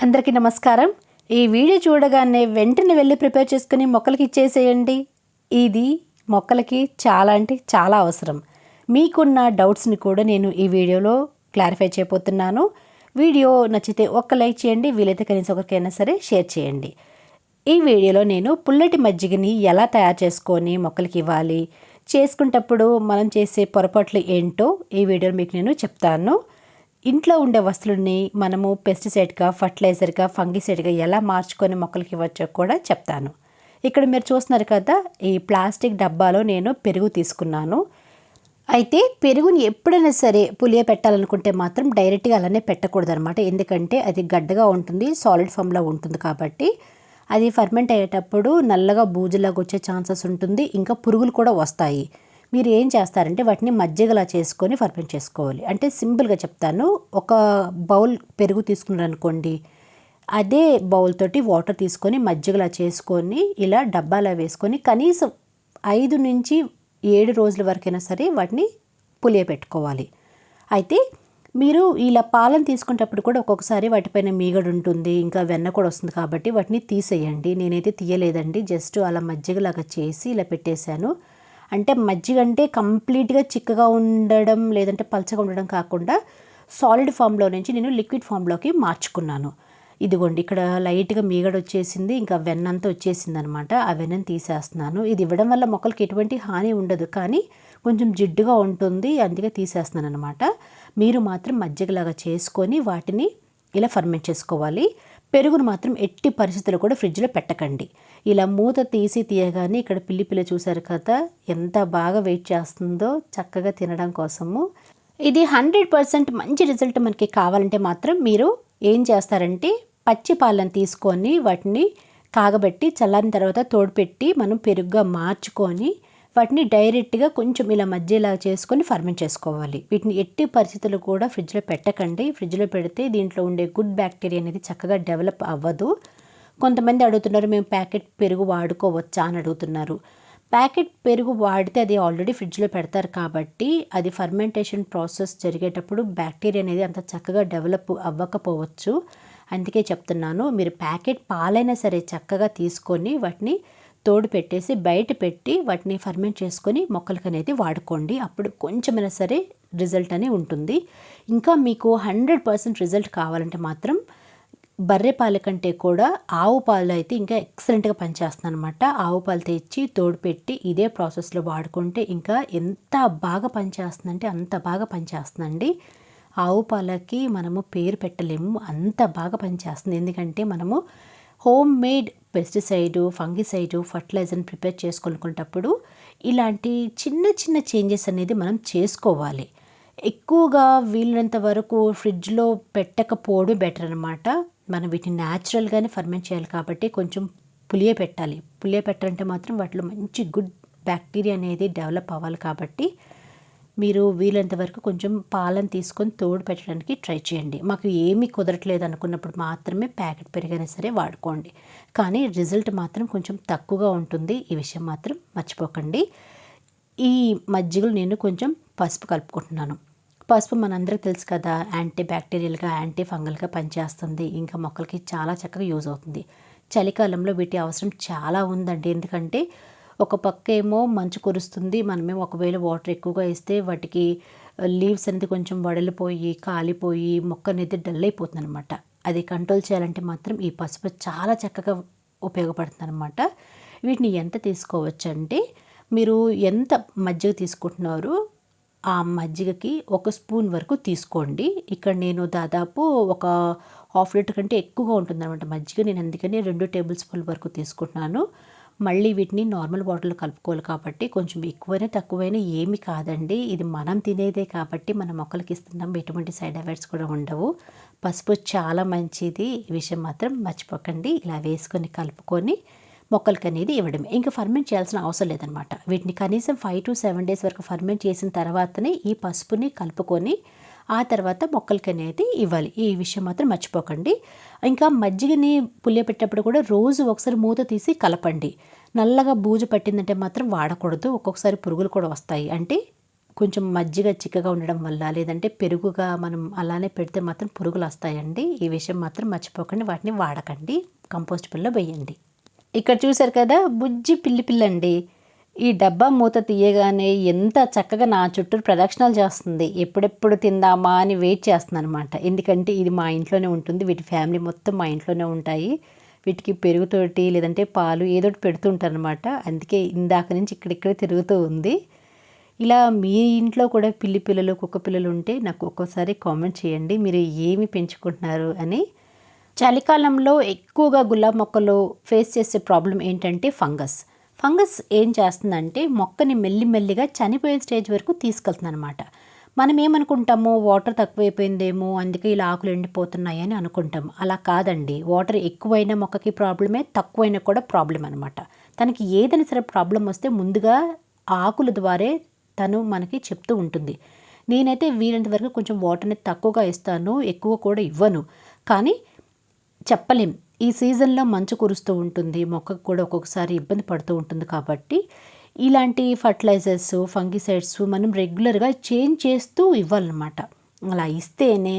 అందరికీ నమస్కారం. ఈ వీడియో చూడగానే వెంటనే వెళ్ళి ప్రిపేర్ చేసుకుని మొక్కలకి ఇచ్చేసేయండి. ఇది మొక్కలకి చాలా అంటే చాలా అవసరం. మీకున్న డౌట్స్ని కూడా నేను ఈ వీడియోలో క్లారిఫై చేయబోతున్నాను. వీడియో నచ్చితే ఒక్క లైక్ చేయండి వీలైతే కనీసం ఒకరికైనా సరే షేర్ చేయండి. ఈ వీడియోలో నేను పుల్లటి మజ్జిగని ఎలా తయారు చేసుకొని మొక్కలకి ఇవ్వాలి చేసుకునేటప్పుడు మనం చేసే పొరపాట్లు ఏంటో ఈ వీడియోలో మీకు నేను చెప్తాను. ఇంట్లో ఉండే వస్తువులని మనము పెస్టిసైడ్గా ఫర్టిలైజర్గా ఫంగిసైడ్గా ఎలా మార్చుకొని మొక్కలకి ఇవ్వచ్చో కూడా చెప్తాను. ఇక్కడ మీరు చూస్తున్నారు కదా ఈ ప్లాస్టిక్ డబ్బాలో నేను పెరుగు తీసుకున్నాను. అయితే పెరుగుని ఎప్పుడైనా సరే పులియ పెట్టాలనుకుంటే మాత్రం డైరెక్ట్గా అలానే పెట్టకూడదు అనమాట ఎందుకంటే అది గడ్డగా ఉంటుంది సాలిడ్ ఫామ్లో ఉంటుంది కాబట్టి. అది ఫర్మెంట్ అయ్యేటప్పుడు నల్లగా బూజులాగా వచ్చే ఛాన్సెస్ ఉంటుంది ఇంకా పురుగులు కూడా వస్తాయి. మీరు ఏం చేస్తారంటే వాటిని మజ్జిగలా చేసుకొని ఫర్మెంట్ చేసుకోవాలి. అంటే సింపుల్గా చెప్తాను. ఒక బౌల్ పెరుగు తీసుకున్నారనుకోండి అదే బౌల్ తోటి వాటర్ తీసుకొని మజ్జిగలా చేసుకొని ఇలా డబ్బాలో వేసుకొని కనీసం ఐదు నుంచి ఏడు రోజుల వరకైనా సరే వాటిని పులియబెట్టుకోవాలి అయితే మీరు ఇలా పాలను తీసుకునేటప్పుడు కూడా ఒక్కొక్కసారి వాటిపైన మీగడు ఉంటుంది ఇంకా వెన్న కూడా వస్తుంది కాబట్టి వాటిని తీసేయండి. నేనైతే తీయలేదండి జస్ట్ అలా మజ్జిగలాగా చేసి ఇలా పెట్టేశాను. అంటే మజ్జిగ అంటే కంప్లీట్గా చిక్కగా ఉండడం లేదంటే పలచగా ఉండడం కాకుండా సాలిడ్ ఫామ్లో నుంచి నేను లిక్విడ్ ఫామ్లోకి మార్చుకున్నాను. ఇదిగోండి ఇక్కడ లైట్గా మీగడ వచ్చేసింది ఇంకా వెన్న అంతా వచ్చేసింది అనమాట ఆ వెన్నను తీసేస్తున్నాను. ఇది ఇవ్వడం వల్ల మొక్కలకి ఎటువంటి హాని ఉండదు కానీ కొంచెం జిడ్డుగా ఉంటుంది అందుకే తీసేస్తున్నాను అనమాట మీరు మాత్రం మజ్జిగలాగా చేసుకొని వాటిని ఇలా ఫర్మెంట్ చేసుకోవాలి. పెరుగును మాత్రం ఎట్టి పరిస్థితుల్లో కూడా ఫ్రిడ్జ్లో పెట్టకండి. ఇలా మూత తీసి తీయగానే ఇక్కడ పిల్లి పిల్ల చూశారు కదా ఎంత బాగా వెయిట్ చేస్తుందో చక్కగా తినడం కోసము. ఇది హండ్రెడ్ పర్సెంట్ మంచి రిజల్ట్ మనకి కావాలంటే మాత్రం మీరు ఏం చేస్తారంటే పచ్చి పాలను తీసుకొని వాటిని కాగబెట్టి చల్లని తర్వాత తోడుపెట్టి మనం పెరుగుగా మార్చుకొని వాటిని డైరెక్ట్గా కొంచెం ఇలా మధ్యలా చేసుకొని ఫర్మెంట్ చేసుకోవాలి. వీటిని ఎట్టి పరిస్థితులు కూడా ఫ్రిడ్జ్లో పెట్టకండి. ఫ్రిడ్జ్లో పెడితే దీంట్లో ఉండే గుడ్ బ్యాక్టీరియా అనేది చక్కగా డెవలప్ అవ్వదు. కొంతమంది అడుగుతున్నారు మేము ప్యాకెట్ పెరుగు వాడుకోవచ్చా? అని అడుగుతున్నారు. ప్యాకెట్ పెరుగు వాడితే అది ఆల్రెడీ ఫ్రిడ్జ్లో పెడతారు కాబట్టి అది ఫర్మెంటేషన్ ప్రాసెస్ జరిగేటప్పుడు బ్యాక్టీరియా అనేది అంత చక్కగా డెవలప్ అవ్వకపోవచ్చు. అందుకే చెప్తున్నాను మీరు ప్యాకెట్ పాలైనా సరే చక్కగా తీసుకొని వాటిని తోడు పెట్టేసి బయట పెట్టి వాటిని ఫర్మెంట్ చేసుకొని మొక్కలకు అనేది వాడుకోండి. అప్పుడు కొంచెమైనా సరే రిజల్ట్ అనేది ఉంటుంది. ఇంకా మీకు హండ్రెడ్ పర్సెంట్ రిజల్ట్ కావాలంటే మాత్రం బర్రె పాల కంటే కూడా ఆవు పాలు అయితే ఇంకా ఎక్సలెంట్గా పనిచేస్తుంది అనమాట ఆవు పాలు తెచ్చి తోడు పెట్టి ఇదే ప్రాసెస్లో వాడుకుంటే ఇంకా ఎంత బాగా పనిచేస్తుందంటే అంత బాగా పనిచేస్తుందండి. ఆవు పాలకి మనము పేరు పెట్టలేము అంత బాగా పనిచేస్తుంది. ఎందుకంటే మనము హోమ్ మేడ్ పెస్టిసైడు ఫంగిసైడు ఫర్టిలైజర్ని ప్రిపేర్ చేసుకోనుకునేటప్పుడు ఇలాంటి చిన్న చిన్న చేంజెస్ అనేది మనం చేసుకోవాలి. ఎక్కువగా వీలైనంత వరకు ఫ్రిడ్జ్లో పెట్టకపోవడం బెటర్ అనమాట మనం వీటిని న్యాచురల్గానే ఫర్మెంట్ చేయాలి కాబట్టి కొంచెం పులియ పెట్టాలి. పులియ పెట్టాలంటే మాత్రం వాటిలో మంచి గుడ్ బ్యాక్టీరియా అనేది డెవలప్ అవ్వాలి కాబట్టి మీరు వీలంత వరకు కొంచెం పాలను తీసుకొని తోడు పెట్టడానికి ట్రై చేయండి. మాకు ఏమీ కుదరట్లేదు అనుకున్నప్పుడు మాత్రమే ప్యాకెట్ పెరిగినా సరే వాడుకోండి. కానీ రిజల్ట్ మాత్రం కొంచెం తక్కువగా ఉంటుంది. ఈ విషయం మాత్రం మర్చిపోకండి. ఈ మజ్జిగలు నేను కొంచెం పసుపు కలుపుకుంటున్నాను. పసుపు మనందరికీ తెలుసు కదా యాంటీ బ్యాక్టీరియల్గా యాంటీ ఫంగల్గా పనిచేస్తుంది. ఇంకా మొక్కలకి చాలా చక్కగా యూజ్ అవుతుంది. చలికాలంలో వీటి అవసరం చాలా ఉందండి. ఎందుకంటే ఒక పక్క ఏమో మంచు కురుస్తుంది మనమేమో ఒకవేళ వాటర్ ఎక్కువగా వేస్తే వాటికి లీవ్స్ అనేది కొంచెం వడలిపోయి కాలిపోయి మొక్క అనేది డల్ అయిపోతుంది అనమాట అది కంట్రోల్ చేయాలంటే మాత్రం ఈ పసుపు చాలా చక్కగా ఉపయోగపడుతుంది అనమాట వీటిని ఎంత తీసుకోవచ్చు అంటే మీరు ఎంత మజ్జిగ తీసుకుంటున్నారు ఆ మజ్జిగకి ఒక స్పూన్ వరకు తీసుకోండి. ఇక్కడ నేను దాదాపు ఒక హాఫ్ లీటర్ కంటే ఎక్కువగా ఉంటుంది అనమాట మజ్జిగ. నేను అందుకని రెండు టేబుల్ స్పూన్ వరకు తీసుకుంటున్నాను. మళ్ళీ వీటిని నార్మల్ వాటర్లో కలుపుకోవాలి కాబట్టి కొంచెం ఎక్కువైనా తక్కువైనా ఏమి కాదండి. ఇది మనం తినేదే కాబట్టి మన మొక్కలకి ఇస్తున్నాం. ఎటువంటి సైడ్ ఎఫెక్ట్స్ కూడా ఉండవు. పసుపు చాలా మంచిది. ఈ విషయం మాత్రం మర్చిపోకండి. ఇలా వేసుకొని కలుపుకొని మొక్కలకి అనేది ఇవ్వడమే. ఇంకా ఫర్మెంట్ చేయాల్సిన అవసరం లేదనమాట. వీటిని కనీసం ఫైవ్ టు సెవెన్ డేస్ వరకు ఫర్మెంట్ చేసిన తర్వాతనే ఈ పసుపుని కలుపుకొని ఆ తర్వాత మొక్కలకి అనేది ఇవ్వాలి. ఈ విషయం మాత్రం మర్చిపోకండి. ఇంకా మజ్జిగని పులియపెట్టేటప్పుడు కూడా రోజు ఒకసారి మూత తీసి కలపండి. నల్లగా బూజు పట్టిందంటే మాత్రం వాడకూడదు. ఒక్కొక్కసారి పురుగులు కూడా వస్తాయి. అంటే కొంచెం మజ్జిగ చిక్కగా ఉండడం వల్ల లేదంటే పెరుగుగా మనం అలానే పెడితే మాత్రం పురుగులు వస్తాయండి. ఈ విషయం మాత్రం మర్చిపోకండి. వాటిని వాడకండి. కంపోస్ట్ పిల్ల వేయండి. ఇక్కడ చూశారు కదా బుజ్జి పిల్లి పిల్లండి. ఈ డబ్బా మూత తీయగానే ఎంత చక్కగా నా చుట్టూ ప్రదక్షిణాలు చేస్తుంది. ఎప్పుడెప్పుడు తిందామా అని వెయిట్ చేస్తుంది అనమాట ఎందుకంటే ఇది మా ఇంట్లోనే ఉంటుంది వీటి ఫ్యామిలీ మొత్తం మా ఇంట్లోనే ఉంటాయి. వీటికి పెరుగుతోటి లేదంటే పాలు ఏదో పెడుతూ ఉంటారనమాట అందుకే ఇందాక నుంచి ఇక్కడిక్కడే తిరుగుతూ ఉంది. ఇలా మీ ఇంట్లో కూడా పిల్లి పిల్లలు కుక్క పిల్లలు ఉంటే నాకు ఒక్కోసారి కామెంట్ చేయండి మీరు ఏమి పెంచుకుంటున్నారు అని. చలికాలంలో ఎక్కువగా గులాబ్ మొక్కలు ఫేస్ చేసే ప్రాబ్లం ఏంటంటే ఫంగస్. ఫంగస్ ఏం చేస్తుందంటే మొక్కని మెల్లిమెల్లిగా చనిపోయే స్టేజ్ వరకు తీసుకెళ్తుంది అనమాట మనం ఏమనుకుంటాము? వాటర్ తక్కువైపోయిందేమో అందుకే ఇలా ఆకులు ఎండిపోతున్నాయి అని అనుకుంటాం. అలా కాదండి. వాటర్ ఎక్కువైన మొక్కకి ప్రాబ్లమే తక్కువైనా కూడా ప్రాబ్లం అనమాట తనకి ఏదైనా సరే ప్రాబ్లం వస్తే ముందుగా ఆకుల ద్వారే తను మనకి చెప్తూ ఉంటుంది. నేనైతే వీలంత వరకు కొంచెం వాటర్ని తక్కువగా ఇస్తాను ఎక్కువ కూడా ఇవ్వను. కానీ చెప్పలేం. ఈ సీజన్లో మంచు కురుస్తూ ఉంటుంది. మొక్కకు కూడా ఒక్కొక్కసారి ఇబ్బంది పడుతూ ఉంటుంది కాబట్టి ఇలాంటి ఫర్టిలైజర్స్ ఫంగిసైడ్స్ మనం రెగ్యులర్గా చేంజ్ చేస్తూ ఇవ్వాలన్నమాట. అలా ఇస్తేనే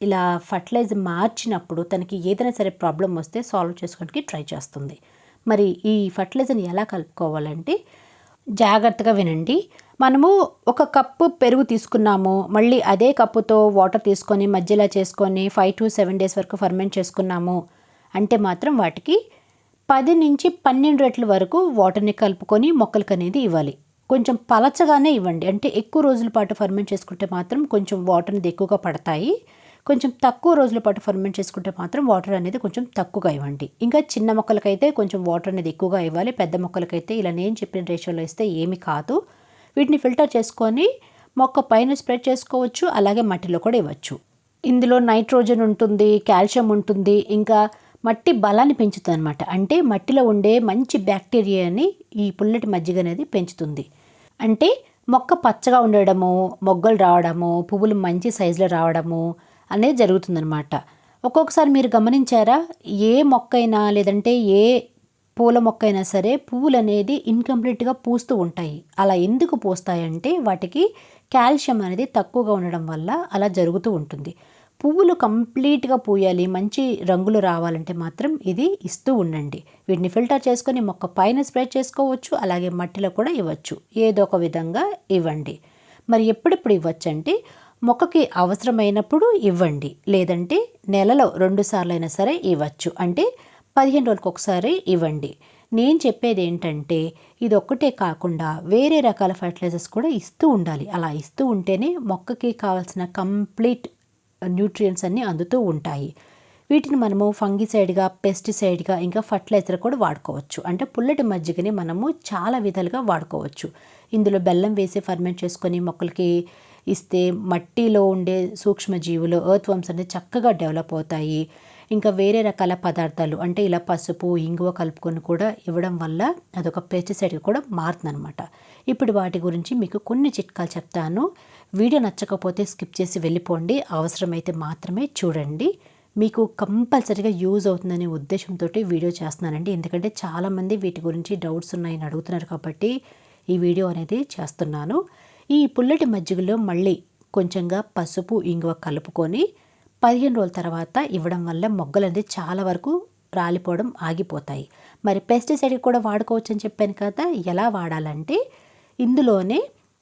ఇలా ఫర్టిలైజర్ మార్చినప్పుడు తనకి ఏదైనా సరే ప్రాబ్లం వస్తే సాల్వ్ చేసుకోవడానికి ట్రై చేస్తుంది. మరి ఈ ఫర్టిలైజర్ని ఎలా కలుపుకోవాలంటే జాగ్రత్తగా వినండి. మనము ఒక కప్పు పెరుగు తీసుకున్నాము మళ్ళీ అదే కప్పుతో వాటర్ తీసుకొని మధ్యలో చేసుకొని ఫైవ్ టు సెవెన్ డేస్ వరకు ఫర్మెంట్ చేసుకున్నాము. అంటే మాత్రం వాటికి పది నుంచి పన్నెండు రెట్ల వరకు వాటర్ని కలుపుకొని మొక్కలకు అనేది ఇవ్వాలి. కొంచెం పలచగానే ఇవ్వండి. అంటే ఎక్కువ రోజుల పాటు ఫర్మెంట్ చేసుకుంటే మాత్రం కొంచెం వాటర్ అనేది ఎక్కువగా పడతాయి. కొంచెం తక్కువ రోజుల పాటు ఫర్మెంట్ చేసుకుంటే మాత్రం వాటర్ అనేది కొంచెం తక్కువగా ఇవ్వండి. ఇంకా చిన్న మొక్కలకైతే కొంచెం వాటర్ అనేది ఎక్కువగా ఇవ్వాలి. పెద్ద మొక్కలకైతే ఇలా నేను చెప్పిన రేషియోలో ఇస్తే ఏమి కాదు. వీటిని ఫిల్టర్ చేసుకొని మొక్క పైన స్ప్రెడ్ చేసుకోవచ్చు అలాగే మట్టిలో కూడా ఇవ్వచ్చు. ఇందులో నైట్రోజన్ ఉంటుంది కాల్షియం ఉంటుంది ఇంకా మట్టి బలాన్ని పెంచుతుంది అనమాట అంటే మట్టిలో ఉండే మంచి బ్యాక్టీరియాని ఈ పుల్లటి మజ్జిగ అనేది పెంచుతుంది. అంటే మొక్క పచ్చగా ఉండడము మొగ్గలు రావడము పువ్వులు మంచి సైజులో రావడము అనేది జరుగుతుందనమాట ఒక్కొక్కసారి మీరు గమనించారా? ఏ మొక్క అయినా లేదంటే ఏ పూల మొక్క అయినా సరే పువ్వులు అనేది ఇన్కంప్లీట్గా పూస్తూ ఉంటాయి. అలా ఎందుకు పూస్తాయంటే వాటికి కాల్షియం అనేది తక్కువగా ఉండడం వల్ల అలా జరుగుతూ ఉంటుంది. పువ్వులు కంప్లీట్గా పూయాలి మంచి రంగులు రావాలంటే మాత్రం ఇది ఇస్తూ ఉండండి. వీటిని ఫిల్టర్ చేసుకొని మొక్క పైన స్ప్రే చేసుకోవచ్చు అలాగే మట్టిలో కూడా ఇవ్వచ్చు. ఏదో ఒక విధంగా ఇవ్వండి. మరి ఎప్పుడెప్పుడు ఇవ్వచ్చు అంటే మొక్కకి అవసరమైనప్పుడు ఇవ్వండి. లేదంటే నెలలో రెండుసార్లు అయినా సరే ఇవ్వచ్చు. అంటే పదిహేను రోజులకు ఒకసారి ఇవ్వండి. నేను చెప్పేది ఏంటంటే ఇది ఒక్కటే కాకుండా వేరే రకాల ఫర్టిలైజర్స్ కూడా ఇస్తూ ఉండాలి. అలా ఇస్తూ ఉంటేనే మొక్కకి కావాల్సిన కంప్లీట్ న్యూట్రియంట్స్ అన్నీ అందుతూ ఉంటాయి. వీటిని మనము ఫంగిసైడ్గా పెస్టిసైడ్గా ఇంకా ఫర్టిలైజర్ కూడా వాడుకోవచ్చు. అంటే పుల్లటి మజ్జిగని మనము చాలా విధాలుగా వాడుకోవచ్చు. ఇందులో బెల్లం వేసి ఫర్మెంట్ చేసుకొని మొక్కలకి ఇస్తే మట్టిలో ఉండే సూక్ష్మజీవులు ఎర్త్ వమ్స్ అనేది చక్కగా డెవలప్ అవుతాయి. ఇంకా వేరే రకాల పదార్థాలు అంటే ఇలా పసుపు ఇంగువ కలుపుకొని కూడా ఇవ్వడం వల్ల అదొక పెస్టిసైడ్గా కూడా మారుతుందనమాట ఇప్పుడు వాటి గురించి మీకు కొన్ని చిట్కాలు చెప్తాను. వీడియో నచ్చకపోతే స్కిప్ చేసి వెళ్ళిపోండి. అవసరమైతే మాత్రమే చూడండి. మీకు కంపల్సరీగా యూజ్ అవుతుందనే ఉద్దేశంతో వీడియో చేస్తున్నానండి. ఎందుకంటే చాలామంది వీటి గురించి డౌట్స్ ఉన్నాయని అడుగుతున్నారు కాబట్టి ఈ వీడియో అనేది చేస్తున్నాను. ఈ పుల్లటి మజ్జిగలో మళ్ళీ కొంచెంగా పసుపు ఇంగువ కలుపుకొని పదిహేను రోజుల తర్వాత ఇవ్వడం వల్ల మొగ్గలు అనేది చాలా వరకు రాలిపోవడం ఆగిపోతాయి. మరి పెస్టిసైడ్ కూడా వాడుకోవచ్చు అని చెప్పాను కదా ఎలా వాడాలంటే ఇందులోనే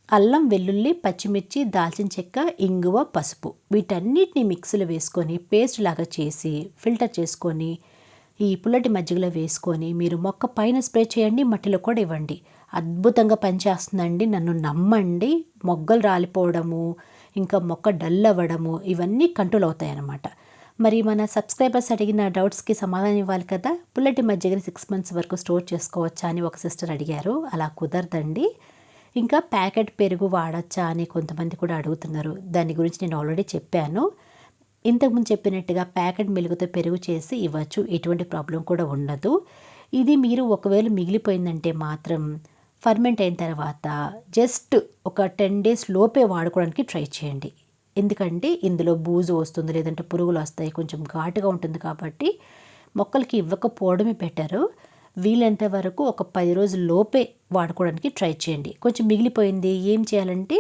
అల్లం వెల్లుల్లి పచ్చిమిర్చి దాల్చిన చెక్క ఇంగువ పసుపు వీటన్నిటిని మిక్సీలో వేసుకొని పేస్ట్ లాగా చేసి ఫిల్టర్ చేసుకొని ఈ పుల్లటి మజ్జిగలో వేసుకొని మీరు మొక్క పైన స్ప్రే చేయండి మట్టిలో కూడా ఇవ్వండి. అద్భుతంగా పనిచేస్తుందండి నన్ను నమ్మండి. మొగ్గలు రాలిపోవడము ఇంకా మొక్క డల్ అవ్వడము ఇవన్నీ కంట్రోల్ అవుతాయన్నమాట. మరి మన సబ్స్క్రైబర్స్ అడిగిన డౌట్స్కి సమాధానం ఇవ్వాలి కదా? పుల్లటి మజ్జిగని సిక్స్ మంత్స్ వరకు స్టోర్ చేసుకోవచ్చా అని ఒక సిస్టర్ అడిగారు. అలా కుదరదండి. ఇంకా ప్యాకెట్ పెరుగు వాడచ్చా అని కొంతమంది కూడా అడుగుతున్నారు. దాని గురించి నేను ఆల్రెడీ చెప్పాను. ఇంతకుముందు చెప్పినట్టుగా ప్యాకెట్ మెలుగుతో పెరుగు చేసి ఇవ్వచ్చు. ఎటువంటి ప్రాబ్లం కూడా ఉండదు. ఇది మీరు ఒకవేళ మిగిలిపోయిందంటే మాత్రం ఫర్మెంట్ అయిన తర్వాత జస్ట్ ఒక టెన్ డేస్ లోపే వాడుకోవడానికి ట్రై చేయండి. ఎందుకంటే ఇందులో బూజు వస్తుంది లేదంటే పురుగులు వస్తాయి కొంచెం ఘాటుగా ఉంటుంది కాబట్టి మొక్కలకి ఇవ్వకపోవడమే బెటరు. వీలైనంత వరకు ఒక పది రోజుల లోపే వాడుకోవడానికి ట్రై చేయండి. కొంచెం మిగిలిపోయింది ఏం చేయాలంటే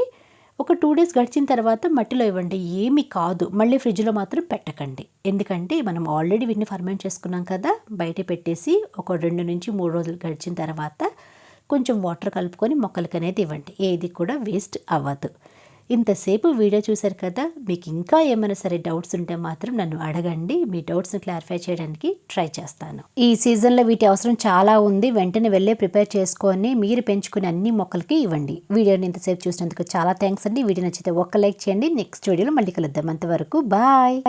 ఒక టూ డేస్ గడిచిన తర్వాత మట్టిలో ఇవ్వండి. ఏమి కాదు మళ్ళీ ఫ్రిడ్జ్లో మాత్రం పెట్టకండి. ఎందుకంటే మనం ఆల్రెడీ వీటిని ఫర్మెంట్ చేసుకున్నాం కదా బయట పెట్టేసి ఒక రెండు నుంచి మూడు రోజులు గడిచిన తర్వాత కొంచెం వాటర్ కలుపుకొని మొక్కలకి అనేది ఇవ్వండి. ఏది కూడా వేస్ట్ అవ్వదు. ఇంతసేపు వీడియో చూశారు కదా మీకు ఇంకా ఏమైనా సరే డౌట్స్ ఉంటే మాత్రం నన్ను అడగండి. మీ డౌట్స్ని క్లారిఫై చేయడానికి ట్రై చేస్తాను. ఈ సీజన్లో వీటి అవసరం చాలా ఉంది. వెంటనే వెళ్ళే ప్రిపేర్ చేసుకొని మీరు పెంచుకునే అన్ని మొక్కలకి ఇవ్వండి. వీడియోని ఇంతసేపు చూసినందుకు చాలా థ్యాంక్స్ అండి. వీడియో నచ్చితే ఒక్క లైక్ చేయండి. నెక్స్ట్ వీడియోలో మళ్ళీ కలుద్దాం. అంతవరకు బాయ్.